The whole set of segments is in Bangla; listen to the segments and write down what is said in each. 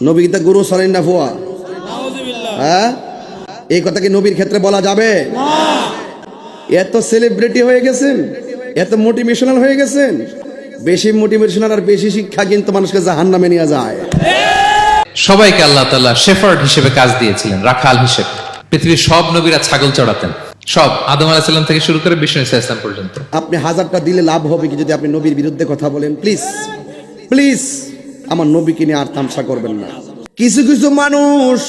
নবী গীতা গুরু সরেন না ফুয়া হ্যাঁ? এই কথা কি নবীর ক্ষেত্রে বলা যাবে? এত সেলিব্রিটি হয়ে গেছেন এত মোটিভেশনাল হয়ে গেছেন বেশি মোটিভেশনাল আর বেশি শিক্ষা কিন্তু মানুষকে জাহান নামে নিয়ে যায়। সবাইকে আল্লাহ তাআলা শেফার্ড হিসেবে কাজ দিয়েছিলেন রাখাল হিসেবে। পৃথিবীর সব নবীরা ছাগল চড়াতেন। সব আদম আলাহিসাল্লাম থেকে শুরু করে বিষ্ণু ইসা ইসলাম পর্যন্ত। আপনি হাজারটা দিলে লাভ হবে কি যদি আপনি নবীর বিরুদ্ধে কথা বলেন প্লিজ প্লিজ আমার নবীকে নিয়ে আর তামসা করবেন না। কিছু কিছু মানুষ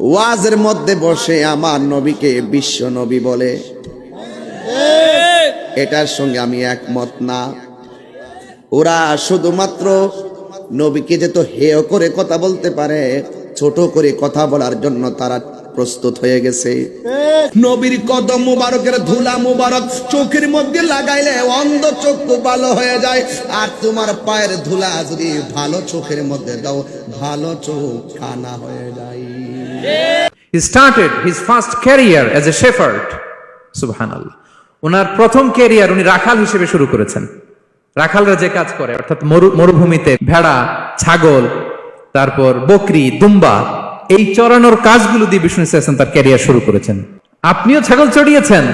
ওয়াজের মধ্যে বসে আমার নবীকে বিশ্ব নবী বলে। এটার সঙ্গে আমি একমত না। ওরা শুধুমাত্র নবীকে যে তো হেয় করে কথা বলতে পারে, ছোট করে কথা বলার জন্য তারা প্রস্তুত হয়ে গেছে নবীর কদম মুবারকের ধুলা মুবারক চোখের মধ্যে লাগাইলে অন্ধ চক্ষু ভালো হয়ে যায় আর তোমার পায়ের ধুলা যদি ভালো চোখের মধ্যে দাও, ভালো চোখ কানা হয়ে যায় He started his first career as a shepherd. Subhanallah. ওনার প্রথম ক্যারিয়ার উনি রাখাল হিসেবে শুরু করেছেন রাখালরা যে কাজ করে, অর্থাৎ মরু- মরুভূমিতে ভেড়া, ছাগল, তারপর বকরি, দুম্বা এই চড়ানোর কাজগুলো দিয়ে বিষ্ণু ইসা ইসলাম তার ক্যারিয়ার শুরু করেছেন। আপনিও ছাগল চড়িয়েছেন,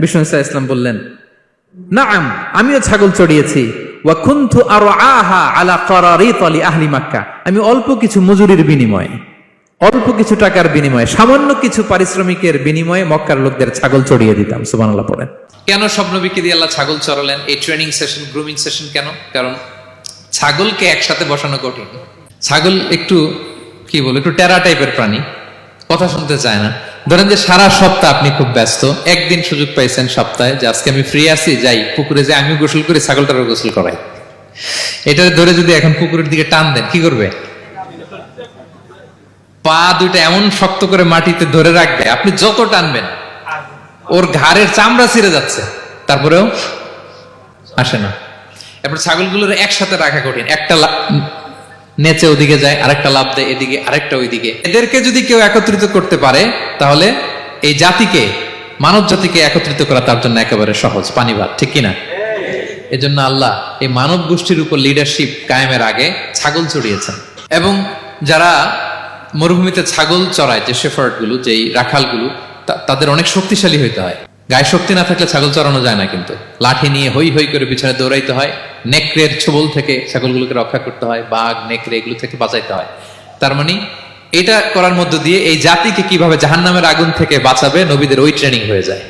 বিষ্ণু ইসা ইসলাম বললেন। নাম, আমিও ছাগল চড়িয়েছি। আমি অল্প কিছু মজুরির বিনিময়ে, অল্প কিছু টাকার বিনিময়ে, সামান্য কিছু পারিশ্রমিকের বিনিময়ে মক্কার লোকদের ছাগল চড়িয়ে দিতাম, সুবহানাল্লাহ পড়েন। কেন সব নবীকে দিয়ে আল্লাহ ছাগল চড়ালেন? এই ট্রেনিং সেশন গ্রুমিং সেশন কেন? কারণ ছাগলকে একসাথে বসানো কঠিন। ছাগল একটু কি বলে, একটু টেরা টাইপের প্রাণী। কথা শুনতে চায় না। ধরেন যে সারা সপ্তাহ আপনি খুব ব্যস্ত, একদিন সুযোগ পাইছেন সপ্তাহে যে আজকে আমি ফ্রি আছি, যাই, পুকুরে যে আমিও গোসল করি, ছাগলটারও গোসল করাই। এটা ধরে যদি এখন পুকুরের দিকে টান দেন, কি করবে? পা দুইটা এমন শক্ত করে মাটিতে ধরে রাখবে, আপনি যত টানবেন, ওর ঘাড়ের চামড়া ছিঁড়ে যাচ্ছে, তারপরেও আসে না। এরপর ছাগলগুলোর একসাথে রাখা কঠিন, একটা নেচে ওদিকে যায়, আরেকটা লাভ দেয় এদিকে, আরেকটা ওইদিকে। এদেরকে যদি কেউ একত্রিত করতে পারে, তাহলে এই জাতিকে, মানব জাতিকে একত্রিত করা তার জন্য একেবারে সহজ পানি ভাত ঠিক কিনা? এজন্য আল্লাহ এই মানব গোষ্ঠীর উপর লিডারশিপ কায়েমের আগে ছাগল চড়িয়েছেন। এবং যারা মরুভূমিতে ছাগল চড়ায়, যে শেফার্ডগুলো, যেই রাখালগুলো তাদের অনেক শক্তিশালী হইতে হয়। গায়ে শক্তি না থাকলে ছাগল চড়ানো যায় না কিন্তু। লাঠি নিয়ে হই হই করে পিছনে দৌড়াইতে হয়। নেকড়ের ছবল থেকে ছাগলগুলোকে রক্ষা করতে হয়। বাঘ, নেকড়ে এগুলো থেকে বাঁচাইতে হয়। তার মানে এটা করার মধ্য দিয়ে এই জাতিকে কীভাবে জাহান্নামের আগুন থেকে বাঁচাবে, নবীদের ওই ট্রেনিং হয়ে যায়।